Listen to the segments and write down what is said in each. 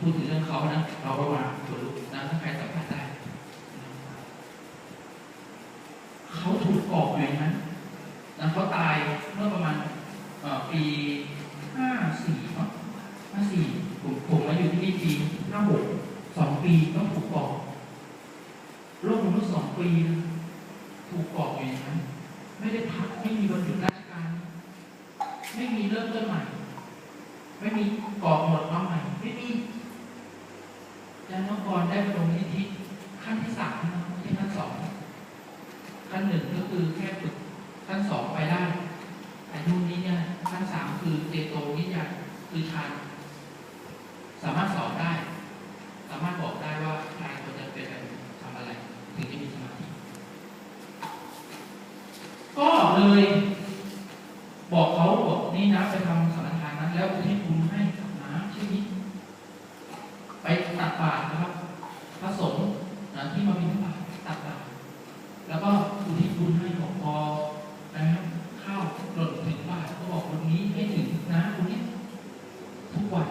พูดถึงเรื่องเขานะเราก็มาขนลุกนะถ้าใครสัมผัสได้เขาถูกกอกอยู่ยนั้นนะเขาตายเมื่อประมาณปีห้าสี่เนาะห้าสี่ผมผมมาอยู่ที่นี่ปีห้าหกสองปีต้องถูกกอกโรคมนุษย์สองปีนะถูกกอกอยู่ยนั้นไม่ได้พักไม่มีวันหยุดราชการ ไม่มีเริ่มต้นใหม่ ไม่มีกอกหมดมาใหม่ไม่มี อาจารย์นกรได้มาลงนิธิขั้นที่สามนะไม่ใช่ขั้นสองขั้นหนึ่งก็คือแค่ฝึกขั้นสองไปได้แต่นู่นนี้เนี่ยขั้นสามคือเจโตวิญญาคือฌานสามารถสอนได้ สามารถบอกได้ว่าใครควรจะเป็นอะไรทำอะไร ถึงจะมีสมาธิก็เลย บอกเขาบอกนี่นะไปทำสังฆทานนั้นแล้วอุทิศบุญให้กับน้าชื่อนี้ ไปตัก บาตรนะครับ พระสงฆ์นะที่มาบิณฑบาตตักบาตรแล้วก็อุทิศบุญให้บอกพอนะครับข้าวหล่นถึงบาตรก็บอกวันนี้ให้ถึงนะคนนี้ทุกวัน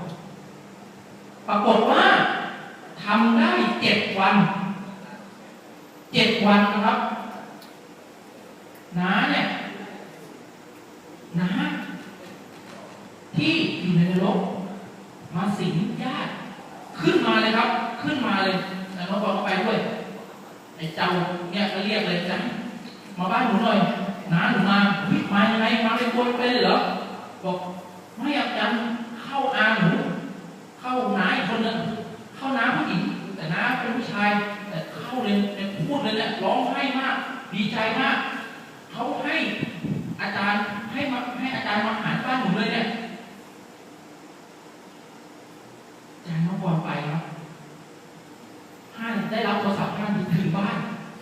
ปรากฏว่าทำได้เจ็ดวันเจ็ดวันนะครับน้าเนี่ยน้าที่อยู่ในนรกมาสิงญาติ เลยครับ ขึ้นมาเลยแต่น้องบอลก็ไปด้วยไอ้เจ้าเนี่ยก็เรียกเลยจ้ะมาบ้านหนูหน่อยน้าหนูมาเฮ้ยมายังไงมาเป็นคนเป็นเหรอบอกไม่อาจารย์เข้าอาหนูเข้าน้าอีกคนนึงเข้าน้าผู้หญิงแต่น้าเป็นผู้ชาย แต่เข้าเลยเป็นพูดเลยแหละร้องไห้มาก ดีใจมากเขาให้อาจารย์ให้มาให้อาจารย์มาหาบ้านผมเลยเนี่ย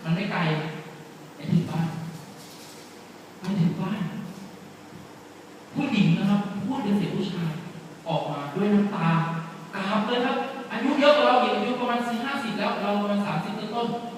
มันไม่ไกลไปถึงบ้านไปถึงบ้านผู้หญิงนะครับพูดเป็นเสียงผู้ชาย ออกมาด้วยน้ำตากราบเลยครับ อายุเยอะกว่าเราอีกอายุประมาณสี่ห้าสิบแล้ว เราประมาณสามสิบต้นๆ